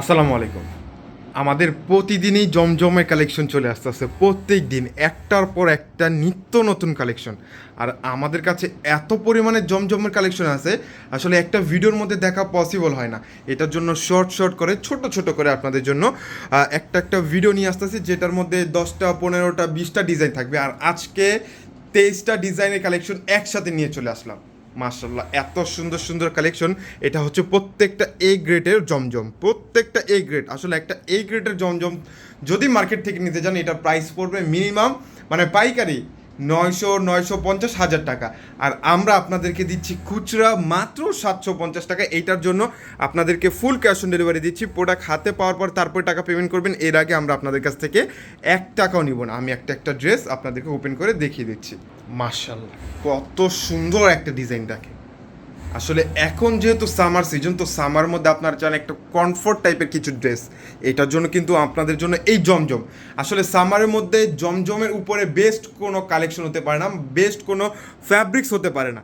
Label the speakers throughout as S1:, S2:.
S1: আসসালামু আলাইকুম। আমাদের প্রতিদিনই জমজমের কালেকশন চলে আসতে আসতেছে। প্রত্যেক দিন একটার পর একটা নিত্য নতুন কালেকশন আর আমাদের কাছে এত পরিমাণে জমজমের কালেকশন আছে, আসলে একটা ভিডিওর মধ্যে দেখা পসিবল হয় না। এটার জন্য শর্ট শর্ট করে, ছোট ছোট করে আপনাদের জন্য একটা একটা ভিডিও নিয়ে আসতে আসতেছি, যেটার মধ্যে দশটা, পনেরোটা, বিশটা ডিজাইন থাকবে। আর আজকে তেইশটা ডিজাইনের কালেকশন একসাথে নিয়ে চলে আসলাম। মার্শাল্লাহ এত সুন্দর সুন্দর কালেকশন এটা হচ্ছে প্রত্যেকটা এ গ্রেডের জমজম, প্রত্যেকটা এ গ্রেড আসলে একটা এ গ্রেডের জমজম যদি মার্কেট থেকে নিতে যান, এটার প্রাইস পড়বে মিনিমাম মানে পাইকারি নয়শো নয়শো পঞ্চাশ হাজার টাকা। আর আমরা আপনাদেরকে দিচ্ছি খুচরা মাত্র সাতশো পঞ্চাশ টাকা। এইটার জন্য আপনাদেরকে ফুল ক্যাশ অন ডেলিভারি দিচ্ছি। প্রোডাক্ট হাতে পাওয়ার পর তারপর টাকা পেমেন্ট করবেন। এর আগে আমরা আপনাদের কাছ থেকে এক টাকাও নিব না। আমি একটা একটা ড্রেস আপনাদেরকে ওপেন করে দেখিয়ে দিচ্ছি। মার্শাল্লাহ কত সুন্দর একটা ডিজাইন দেখে। আসলে এখন যেহেতু সামার সিজন তো সামার মধ্যে আপনার চান একটা কমফোর্ট টাইপের কিছু ড্রেস এটার জন্য কিন্তু আপনাদের জন্য এই জমজম। আসলে সামারের মধ্যে জমজমের উপরে বেস্ট কোনো কালেকশন হতে পারে না বেস্ট কোনো ফ্যাব্রিক্স হতে পারে না।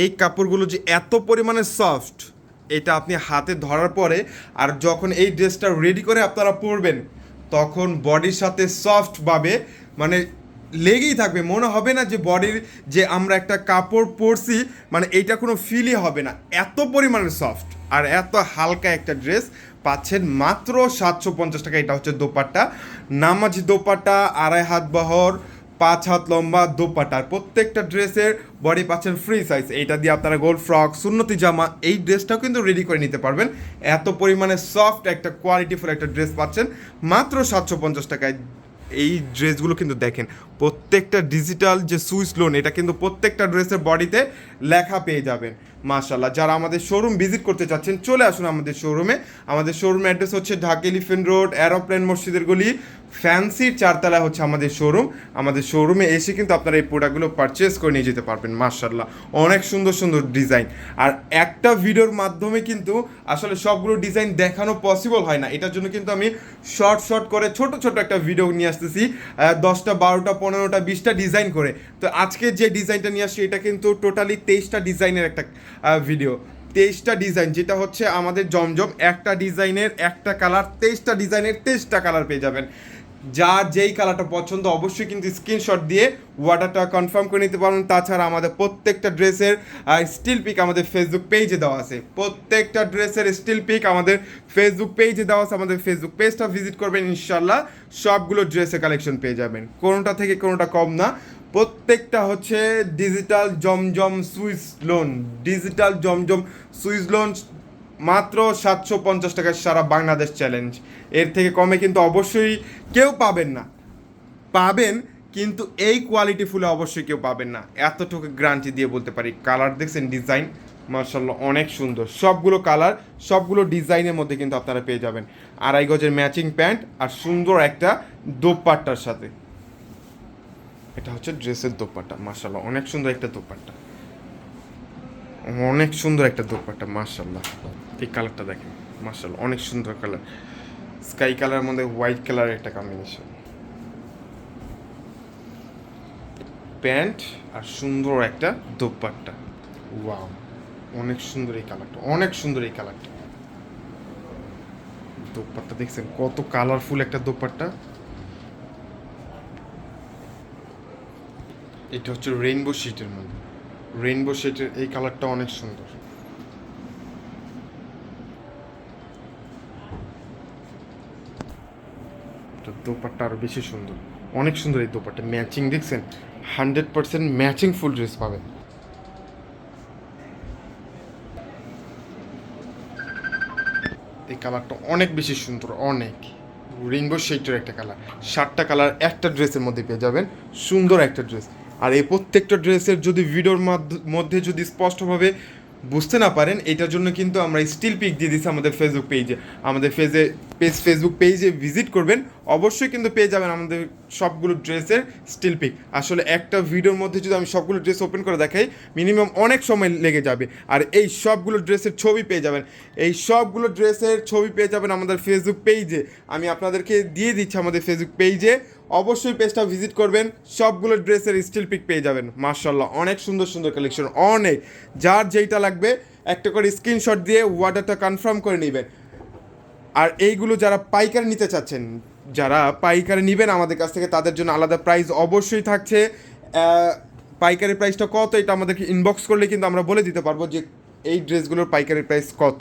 S1: এই কাপড়গুলো যে এত পরিমাণে সফট এটা আপনি হাতে ধরার পরে আর যখন এই ড্রেসটা রেডি করে আপনারা পরবেন, তখন বডির সাথে সফটভাবে মানে লেগেই থাকবে। মনে হবে না যে বডির যে আমরা একটা কাপড় পরছি মানে এইটা কোনো ফিলই হবে না। এত পরিমাণে সফট আর এত হালকা একটা ড্রেস পাচ্ছেন মাত্র সাতশো পঞ্চাশ টাকা। এটা হচ্ছে দোপাট্টা। নামাজি দোপাট্টা, আড়াই হাত বহর, পাঁচ হাত লম্বা দোপাট্টা। প্রত্যেকটা ড্রেসের বডি পাচ্ছেন ফ্রি সাইজ এইটা দিয়ে আপনারা গোল্ড ফ্রক সুন্নতি জামা, এই ড্রেসটাও কিন্তু রেডি করে নিতে পারবেন। এত পরিমাণে সফট একটা কোয়ালিটিফুল একটা ড্রেস পাচ্ছেন মাত্র সাতশো পঞ্চাশ টাকায়। এই ড্রেসগুলো কিন্তু দেখেন, প্রত্যেকটা ডিজিটাল যে সুইচ লোন এটা কিন্তু প্রত্যেকটা ড্রেসের বডিতে লেখা পেয়ে যাবেন। মাশাল্লাহ যারা আমাদের শোরুম ভিজিট করতে চাচ্ছেন, চলে আসুন আমাদের শোরুমে আমাদের শোরুম অ্যাড্রেস হচ্ছে ঢাকা এলিফেন্ট রোড অ্যারোপ্লেন মসজিদের গলি ফ্যান্সির চারতলা হচ্ছে আমাদের শোরুম আমাদের শোরুমে এসে কিন্তু আপনারা এই প্রোডাক্টগুলো পারচেস করে নিয়ে যেতে পারবেন মার্শাল্লাহ অনেক সুন্দর সুন্দর ডিজাইন আর একটা ভিডিওর মাধ্যমে কিন্তু আসলে সবগুলো ডিজাইন দেখানো পসিবল হয় না। এটার জন্য কিন্তু আমি শর্ট শর্ট করে ছোট ছোট একটা ভিডিও নিয়ে আসতেছি। দশটা, বারোটা, পনেরোটা, বিশটা ডিজাইন করে। তো আজকে যে ডিজাইনটা নিয়ে আসছি, এটা কিন্তু টোটালি তেইশটা ডিজাইনের একটা ভিডিও তেইশটা ডিজাইন যেটা হচ্ছে আমাদের জমজম একটা ডিজাইনের একটা কালার তেইশটা ডিজাইনের তেইশটা কালার পেয়ে যাবেন। যার যেই কালারটা পছন্দ, অবশ্যই কিন্তু স্ক্রিনশট দিয়ে অর্ডারটা কনফার্ম করে নিতে পারবেন। তাছাড়া আমাদের প্রত্যেকটা ড্রেসের স্টিল পিক আমাদের ফেসবুক পেজে দেওয়া আছে। প্রত্যেকটা ড্রেসের স্টিল পিক আমাদের ফেসবুক পেজে দেওয়া আছে। আমাদের ফেসবুক পেজটা ভিজিট করবেন ইনশাল্লাহ সবগুলো ড্রেসের কালেকশন পেয়ে যাবেন। কোনোটা থেকে কোনোটা কম না। প্রত্যেকটা হচ্ছে digital Zamzam Swiss lawn digital Zamzam Swiss lawn মাত্র সাতশো পঞ্চাশ টাকায় সারা বাংলাদেশ চ্যালেঞ্জ এর থেকে কমে কিন্তু অবশ্যই কেউ পাবেন না। পাবেন, কিন্তু এই কোয়ালিটি ফুলে অবশ্যই কেউ পাবেন না। এতটুকু গ্যারান্টি দিয়ে বলতে পারি কালার দেখছেন ডিজাইন মার্শাল্লাহ অনেক সুন্দর। সবগুলো কালার সবগুলো ডিজাইনের মধ্যে কিন্তু আপনারা পেয়ে যাবেন। আড়াই গজের ম্যাচিং প্যান্ট আর সুন্দর একটা দোপাট্টার সাথে। এটা হচ্ছে ড্রেসের দোপাট্টা মার্শাল্লাহ অনেক সুন্দর একটা দোপাট্টা। অনেক সুন্দর একটা দোপাট্টা মার্শাল্লাহ এই কালারটা দেখেন মার্শাল্লাহ অনেক সুন্দর কালার। স্কাই কালারের মধ্যে হোয়াইট কালারের একটা কম্বিনেশন প্যান্ট আর সুন্দর একটা দোপাট্টা। ওয়াও, অনেক সুন্দর এই কালারটা, অনেক সুন্দর এই কালারটা। দোপাট্টা দেখছেন, কত কালারফুল একটা দোপাট্টা। এটা হচ্ছে রেইনবো শিটের মধ্যে। রেইনবো শিটের এই কালারটা অনেক সুন্দর। দোপাট্টা আরও বেশি সুন্দর। অনেক সুন্দর এই দোপাট্টা। ম্যাচিং দেখছেন? Hundred percent matching full dress পাবেন। এই কালারটা অনেক বেশি সুন্দর, অনেক। রেইনবো শেডের একটা কালার সাতটা কালার একটা ড্রেসের মধ্যে পেয়ে যাবেন। সুন্দর একটা ড্রেস আর এই প্রত্যেকটা ড্রেসের যদি ভিডিওর মাধ্য- যদি স্পষ্টভাবে বুঝতে না পারেন, এটার জন্য কিন্তু আমরা স্টিল পিক দিয়ে দিচ্ছি আমাদের ফেসবুক পেজে আমাদের ফেজে পেজ ফেসবুক পেজে ভিজিট করবেন, অবশ্যই কিন্তু পেয়ে যাবেন আমাদের সবগুলো ড্রেসের স্টিল পিক আসলে একটা ভিডিওর মধ্যে যদি আমি সবগুলো ড্রেস ওপেন করে দেখাই মিনিমাম অনেক সময় লেগে যাবে। আর এই সবগুলো ড্রেসের ছবি পেয়ে যাবেন। এই সবগুলো ড্রেসের ছবি পেয়ে যাবেন আমাদের ফেসবুক পেজে আমি আপনাদেরকে দিয়ে দিচ্ছি আমাদের ফেসবুক পেজে অবশ্যই পেজটা ভিজিট করবেন, সবগুলো ড্রেসের স্টিল পিক পেয়ে যাবেন। মার্শাল্লাহ অনেক সুন্দর সুন্দর কালেকশন অনেক। যার যেইটা লাগবে, একটা করে স্ক্রিনশট দিয়ে অর্ডারটা কনফার্ম করে নেবেন। আর এইগুলো যারা পাইকারি নিতে চাচ্ছেন, যারা পাইকারি নেবেন আমাদের কাছ থেকে, তাদের জন্য আলাদা প্রাইস অবশ্যই থাকছে। পাইকারি প্রাইসটা কত, এটা আমাদেরকে ইনবক্স করলে কিন্তু আমরা বলে দিতে পারব যে এই ড্রেসগুলোর পাইকারি প্রাইস কত।